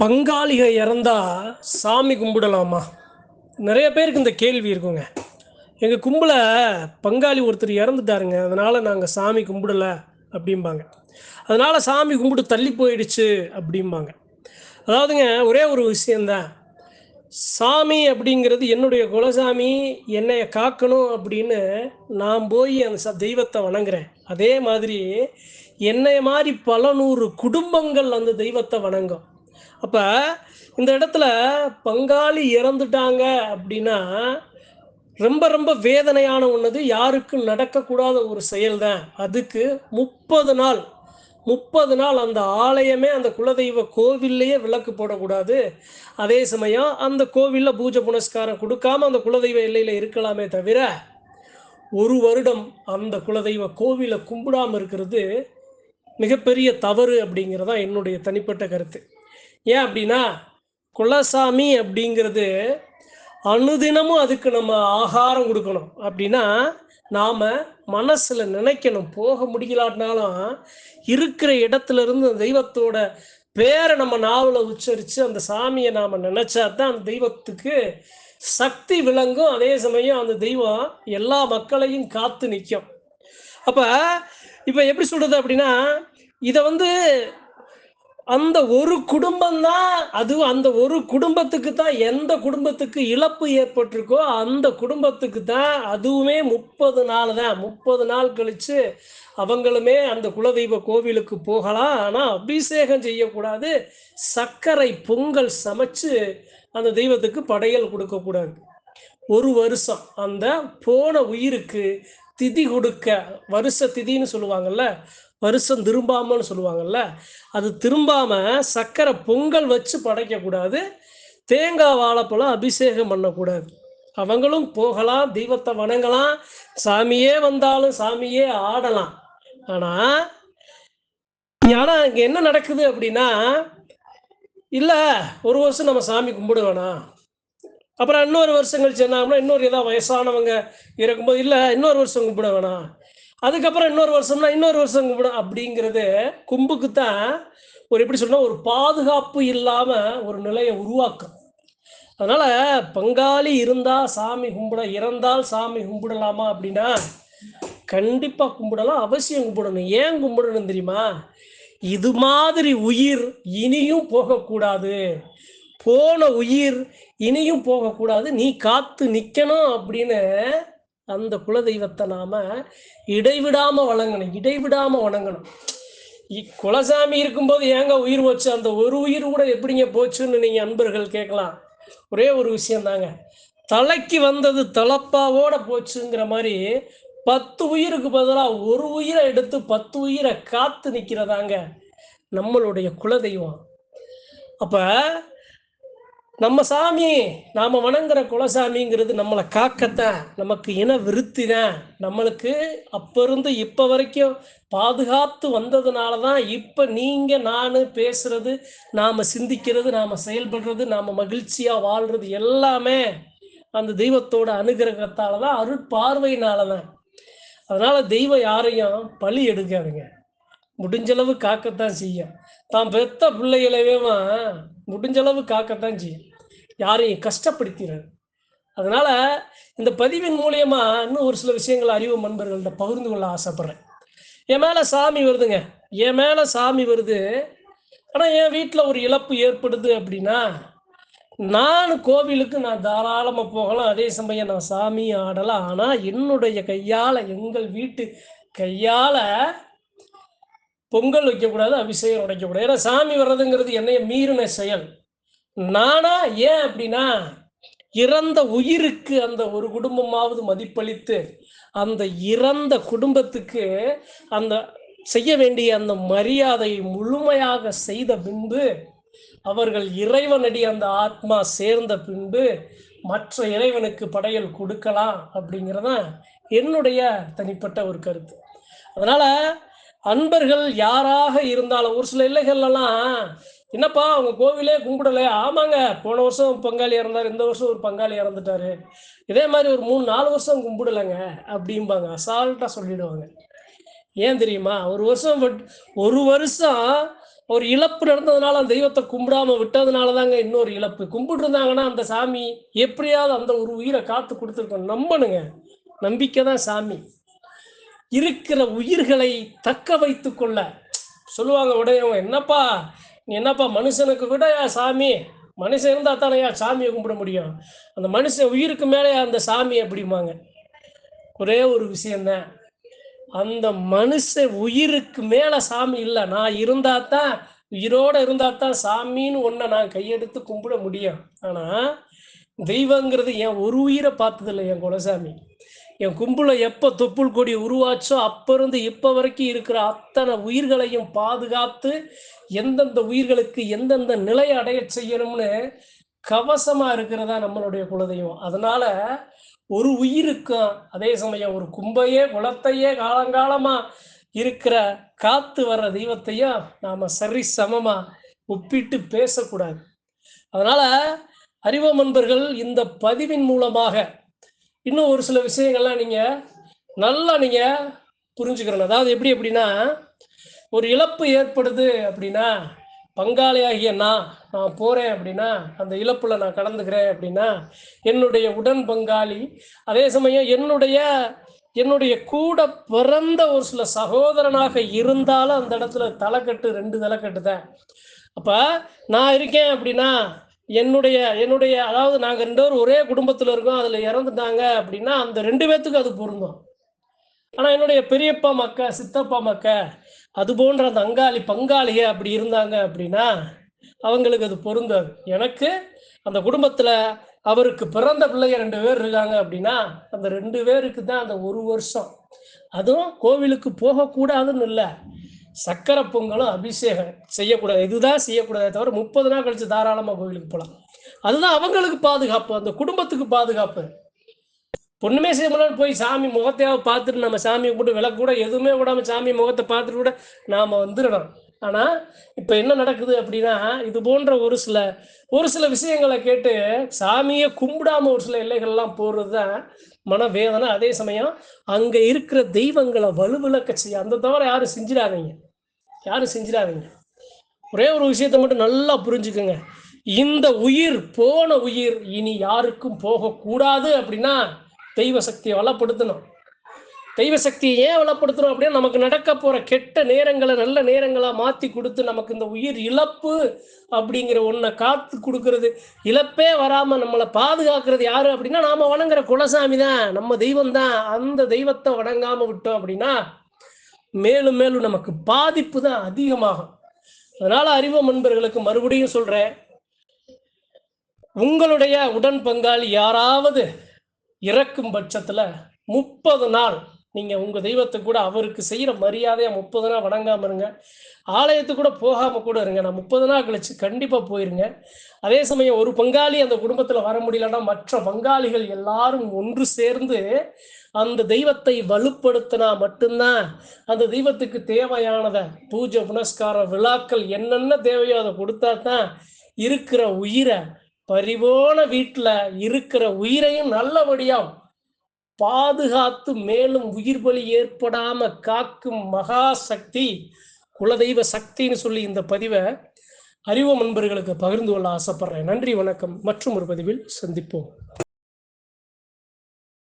பங்காளிக இறந்தா சாமி கும்பிடலாமா? நிறைய பேருக்கு இந்த கேள்வி இருக்குங்க. எங்கள் கும்பல பங்காளி ஒருத்தர் இறந்துட்டாருங்க. அதனால் நாங்கள் சாமி கும்பிடல அப்படிம்பாங்க. அதனால் சாமி கும்பிட்டு தள்ளி போயிடுச்சு அப்படிம்பாங்க. அதாவதுங்க ஒரே ஒரு விஷயந்தான் சாமி அப்படிங்கிறது என்னுடைய குலசாமி என்னைய காக்கணும் அப்படின்னு நான் போய் அந்த ச தெய்வத்தை வணங்குறேன். அதே மாதிரி என்னை மாதிரி பல நூறு குடும்பங்கள் அந்த தெய்வத்தை வணங்கும். அப்போ இந்த இடத்துல பங்காளி இறந்துட்டாங்க அப்படின்னா ரொம்ப ரொம்ப வேதனையான ஒன்றது யாருக்கும் நடக்கக்கூடாத ஒரு செயல் தான் அதுக்கு முப்பது நாள் முப்பது நாள் அந்த ஆலயமே அந்த குலதெய்வ கோவில்லையே விளக்கு போடக்கூடாது. அதே சமயம் அந்த கோவிலில் பூஜை புனஸ்காரம் கொடுக்காம அந்த குலதெய்வ எல்லையில் இருக்கலாமே தவிர ஒரு வருடம் அந்த குலதெய்வ கோவிலை கும்பிடாமல் இருக்கிறது மிகப்பெரிய தவறு அப்படிங்கிறதான் என்னுடைய தனிப்பட்ட கருத்து. ஏன் அப்படின்னா குலசாமி அப்படிங்கிறது அனுதினமும் அதுக்கு நம்ம ஆகாரம் கொடுக்கணும். அப்படின்னா நாம் மனசில் நினைக்கணும். போக முடியலாட்டினாலும் இருக்கிற இடத்துல இருந்து அந்த தெய்வத்தோட பேரை நம்ம நாவல உச்சரித்து அந்த சாமியை நாம் நினச்சா தான் அந்த தெய்வத்துக்கு சக்தி விளங்கும். அதே சமயம் அந்த தெய்வம் எல்லா மக்களையும் காத்து நிற்கும் அப்போ இப்போ எப்படி சொல்கிறது அப்படின்னா இதை வந்து அந்த ஒரு குடும்பம் தான் அது அந்த ஒரு குடும்பத்துக்கு தான் எந்த குடும்பத்துக்கு இழப்பு ஏற்பட்டிருக்கோ அந்த குடும்பத்துக்கு தான் அதுவுமே முப்பது நாள் தான். முப்பது நாள் கழித்து அவங்களுமே அந்த குலதெய்வ கோவிலுக்கு போகலாம். ஆனால் அபிஷேகம் செய்யக்கூடாது. சர்க்கரை பொங்கல் சமைச்சு அந்த தெய்வத்துக்கு படையல் கொடுக்கக்கூடாது. ஒரு வருஷம் அந்த போன உயிருக்கு திதி கொடுக்க வருஷ திதின்னு சொல்லுவாங்கல்ல வருஷம் திரும்பாமன்னு சொல்லுவாங்கல்ல அது திரும்பாம சக்கரை பொங்கல் வச்சு படைக்கக்கூடாது தேங்காய் வாழைப்பழம் அபிஷேகம் பண்ணக்கூடாது. அவங்களும் போகலாம் தெய்வத்தை வணங்கலாம் சாமியே வந்தாலும் சாமியே ஆடலாம். ஆனால் ஆனால் இங்கே என்ன நடக்குது அப்படின்னா இல்லை ஒரு வருஷம் நம்ம சாமி கும்பிட அப்புறம் இன்னொரு வருஷம் கழிச்சு என்ன ஆகும்னா இன்னொரு ஏதாவது வயசானவங்க இருக்கும்போது இல்லை இன்னொரு வருஷம் கும்பிட வேணாம். அதுக்கப்புறம் இன்னொரு வருஷம்னா இன்னொரு வருஷம் கும்பிட. அப்படிங்கிறது கும்புக்கு தான் ஒரு எப்படி சொன்னால் ஒரு பாதுகாப்பு இல்லாமல் ஒரு நிலையை உருவாக்கும் அதனால் பங்காளி இருந்தால் சாமி கும்பிட இறந்தால் சாமி கும்பிடலாமா அப்படின்னா கண்டிப்பாக கும்பிடலாம். அவசியம் கும்பிடணும். ஏன் கும்பிடணும் தெரியுமா? இது மாதிரி உயிர் இனியும் போகக்கூடாது. போன உயிர் இனியும் போகக்கூடாது. நீ காத்து நிற்கணும் அப்படின்னு அந்த குலதெய்வத்தை நாம இடைவிடாம வணங்கணும். இடைவிடாம வணங்கணும். இ- குலசாமி இருக்கும்போது ஏங்க உயிர் போச்சு? அந்த ஒரு உயிர் கூட எப்படிங்க போச்சுன்னு நீங்க அன்பர்கள் கேட்கலாம். ஒரே ஒரு விஷயம் தாங்க. தலைக்கு வந்தது தலப்பாவோட போச்சுங்கிற மாதிரி பத்து உயிருக்கு பதிலாக ஒரு உயிரை எடுத்து பத்து உயிரை காத்து நிற்கிறதாங்க நம்மளுடைய குலதெய்வம். அப்போ நம்ம சாமி நாம் வணங்குற குலசாமிங்கிறது நம்மளை காக்கத்தான் நமக்கு இன விருத்தி தான் நம்மளுக்கு அப்போ இருந்து இப்போ வரைக்கும் பாதுகாத்து வந்ததுனால தான் இப்போ நீங்கள் நான் பேசுறது நாம் சிந்திக்கிறது நாம் செயல்படுறது நாம் மகிழ்ச்சியாக வாழ்கிறது எல்லாமே அந்த தெய்வத்தோட அனுகிரகத்தால் தான் அருட்பார்வையினால தான். அதனால் தெய்வம் யாரையும் பழி எடுக்காதுங்க. முடிஞ்சளவு காக்கத்தான் செய்யும். தான் பெத்த பிள்ளைகளவே முடிஞ்சளவு காக்கத்தான் செய்யும் யாரையும் கஷ்டப்படுத்திடாது அதனால் இந்த பதிவின் மூலயமா இன்னும் ஒரு சில விஷயங்களை அறிவு நண்பர்கள்ட்ட பகிர்ந்து கொள்ள ஆசைப்பட்றேன். என் மேலே சாமி வருதுங்க. என் மேலே சாமி வருது. ஆனால் என் வீட்டில் ஒரு இழப்பு ஏற்படுது அப்படின்னா நான் கோவிலுக்கு நான் தாராளமாக போகலாம். அதே சமயம் நான் சாமி ஆடலாம். ஆனால் என்னுடைய கையால் எங்கள் வீட்டு கையால் பொங்கல் வைக்கக்கூடாது அபிஷேகம் உடைக்கக்கூடாது. ஏன்னா சாமி வர்றதுங்கிறது என்னைய மீறின செயல். நானா ஏன் அப்படின்னா இறந்த உயிருக்கு அந்த ஒரு குடும்பமாவது மதிப்பளித்து அந்த இறந்த குடும்பத்துக்கு அந்த செய்ய வேண்டிய அந்த மரியாதையை முழுமையாக செய்த பின்பு அவர்கள் இறைவனடி அந்த ஆத்மா சேர்ந்த பின்பு மற்ற இறைவனுக்கு படையல் கொடுக்கலாம் அப்படிங்கிறதான் என்னுடைய தனிப்பட்ட ஒரு கருத்து. அதனால அன்பர்கள் யாராக இருந்தாலும் ஒரு சில இல்லைகள்லாம் என்னப்பா அவங்க கோவிலே கும்பிடல? ஆமாங்க போன வருஷம் பங்காளி இறந்தார் இந்த வருஷம் ஒரு பங்காளி இறந்துட்டாரு. இதே மாதிரி ஒரு மூணு நாலு வருஷம் கும்பிடலைங்க அப்படிம்பாங்க. அசால்ட்டா சொல்லிடுவாங்க. ஏன் தெரியுமா? ஒரு வருஷம் ஒரு வருஷம் ஒரு இழப்பு நடந்ததுனால அந்த தெய்வத்தை கும்பிடாம விட்டதுனால தாங்க இன்னொரு இழப்பு. கும்பிட்டுருந்தாங்கன்னா அந்த சாமி எப்படியாவது அந்த ஒரு உயிரை காத்து கொடுத்துருக்கோம் நம்பணுங்க. நம்பிக்கை தான் சாமி. இருக்கிற உயிர்களை தக்க வைத்து கொள்ள. சொல்லுவாங்க உடையவங்க என்னப்பா நீ என்னப்பா மனுஷனுக்கு விடயா சாமி? மனுஷன் இருந்தால் தானேயா சாமியை கும்பிட முடியும்? அந்த மனுஷன் உயிருக்கு மேலே அந்த சாமி? அப்படிம்பாங்க. ஒரே ஒரு விஷயந்தான் அந்த மனுஷ உயிருக்கு மேலே சாமி இல்லை. நான் இருந்தால் தான் உயிரோட இருந்தால் தான் சாமின்னு ஒன்றை நான் கையெடுத்து கும்பிட முடியும். ஆனால் தெய்வங்கிறது என் ஒரு உயிரை பார்த்ததில்லை என் குலசாமி. என் கும்பலை எப்போ தொப்புள் கொடி உருவாச்சோ அப்போருந்து இப்போ வரைக்கும் இருக்கிற அத்தனை உயிர்களையும் பாதுகாத்து எந்தெந்த உயிர்களுக்கு எந்தெந்த நிலையை அடைய செய்யணும்னு கவசமாக இருக்கிறதா நம்மளுடைய குலதெய்வம். அதனால ஒரு உயிருக்கும் அதே சமயம் ஒரு கும்பையே குலத்தையே காலங்காலமாக இருக்கிற காத்து வர்ற தெய்வத்தையும் நாம் சரி சமமாக ஒப்பிட்டு பேசக்கூடாது. அதனால் அறிவம் நண்பர்கள் இந்த பதிவின் மூலமாக இன்னும் ஒரு சில விஷயங்கள்லாம் நீங்க நல்லா நீங்க புரிஞ்சுக்கிறணும் அதாவது எப்படி அப்படின்னா ஒரு இழப்பு ஏற்படுது அப்படின்னா பங்காளியாகிய நான் நான் போகிறேன் அப்படின்னா அந்த இழப்பில் நான் கடந்துக்கிறேன் அப்படின்னா என்னுடைய உடன் பங்காளி அதே சமயம் என்னுடைய என்னுடைய கூட பிறந்த ஒரு சில சகோதரனாக இருந்தாலும் அந்த இடத்துல தலைக்கட்டு ரெண்டு தலைக்கட்டு தான் அப்போ நான் இருக்கேன் அப்படின்னா என்னுடைய என்னுடைய அதாவது நாங்கள் ரெண்டு பேரும் ஒரே குடும்பத்தில் இருக்கோம் அதில் இறந்துட்டாங்க அப்படின்னா அந்த ரெண்டு பேர்த்துக்கும் அது பொருந்தும். ஆனால் என்னுடைய பெரியப்பா மக்க சித்தப்பா மக்க அது போன்ற அந்த அங்காளி பங்காளிக அப்படி இருந்தாங்க அப்படின்னா அவங்களுக்கு அது பொருந்தாது. எனக்கு அந்த குடும்பத்தில் அவருக்கு பிறந்த பிள்ளைங்க ரெண்டு பேர் இருக்காங்க அப்படின்னா அந்த ரெண்டு பேருக்கு தான் அந்த ஒரு வருஷம். அதுவும் கோவிலுக்கு போகக்கூடாதுன்னு இல்லை. சக்கரை பொங்கலும் அபிஷேகம் செய்யக்கூடாது. இதுதான் செய்யக்கூடாதே தவிர முப்பது நாள் கழிச்சு தாராளமாக கோவிலுக்கு போகலாம் அதுதான் அவங்களுக்கு பாதுகாப்பு. அந்த குடும்பத்துக்கு பாதுகாப்பு. பொண்ணுமே செய்ய முடியாது போய் சாமி முகத்தையாவது பார்த்துட்டு நம்ம சாமியை கும்பிட்டு விளக்கு கூட எதுவுமே விடாமல் சாமி முகத்தை பார்த்துட்டு கூட நாம் வந்துடணும். ஆனால் இப்போ என்ன நடக்குது அப்படின்னா இது போன்ற ஒரு சில ஒரு சில விஷயங்களை கேட்டு சாமியை கும்பிடாம ஒரு சில எல்லைகள்லாம் போடுறது தான் மனவேதனை. அதே சமயம் அங்கே இருக்கிற தெய்வங்களை வலுவிளக்க செய்ய அந்த தவிர யாரும் செஞ்சிடாதீங்க. யாரும் செஞ்சிடாதீங்க. ஒரே ஒரு விஷயத்த மட்டும் நல்லா புரிஞ்சுக்கோங்க. இந்த உயிர் போன உயிர் இனி யாருக்கும் போகக்கூடாது அப்படின்னா தெய்வ சக்தியை வளப்படுத்தணும். தெய்வ சக்தியை ஏன் வளப்படுத்தணும் அப்படின்னா நமக்கு நடக்க போற கெட்ட நேரங்களை நல்ல நேரங்களா மாத்தி கொடுத்து நமக்கு இந்த உயிர் இழப்பு அப்படிங்கிற ஒன்றை காத்து கொடுக்கறது. இழப்பே வராம நம்மளை பாதுகாக்கிறது யாரு அப்படின்னா நாம வணங்குற குலசாமி தான் நம்ம தெய்வம் தான் அந்த தெய்வத்தை வணங்காம விட்டோம் அப்படின்னா மேலும் மேலும் நமக்கு பாதிப்பு தான் அதிகமாகும். அதனால அறிவு நண்பர்களுக்கு மறுபடியும் சொல்றேன். உங்களுடைய உடன் பங்காளி யாராவது இறக்கும் பட்சத்துல முப்பது நாள் நீங்க உங்க தெய்வத்தை கூட அவருக்கு செய்யற மரியாதையா முப்பது நாள் வணங்காம இருங்க. ஆலயத்துக்கு கூட போகாம கூட இருங்க. நான் முப்பது நாள் கழிச்சு கண்டிப்பா போயிருங்க. அதே சமயம் ஒரு பங்காளி அந்த குடும்பத்துல வர முடியலன்னா மற்ற பங்காளிகள் எல்லாரும் ஒன்று சேர்ந்து அந்த தெய்வத்தை வலுப்படுத்தினா மட்டும்தான் அந்த தெய்வத்துக்கு தேவையானதை பூஜை புனஸ்கார விழாக்கள் என்னென்ன தேவையோ அதை கொடுத்தா தான் இருக்கிற உயிரை பரிவோன வீட்டில் இருக்கிற உயிரையும் நல்லபடியாக பாதுகாத்து மேலும் உயிர் பலி ஏற்படாம காக்கும் மகா சக்தி குலதெய்வ சக்தின்னு சொல்லி இந்த பதிவை அறிவு நண்பர்களுக்கு பகிர்ந்து கொள்ள ஆசைப்படுறேன். நன்றி வணக்கம். மற்றும் ஒரு பதிவில் சந்திப்போம்.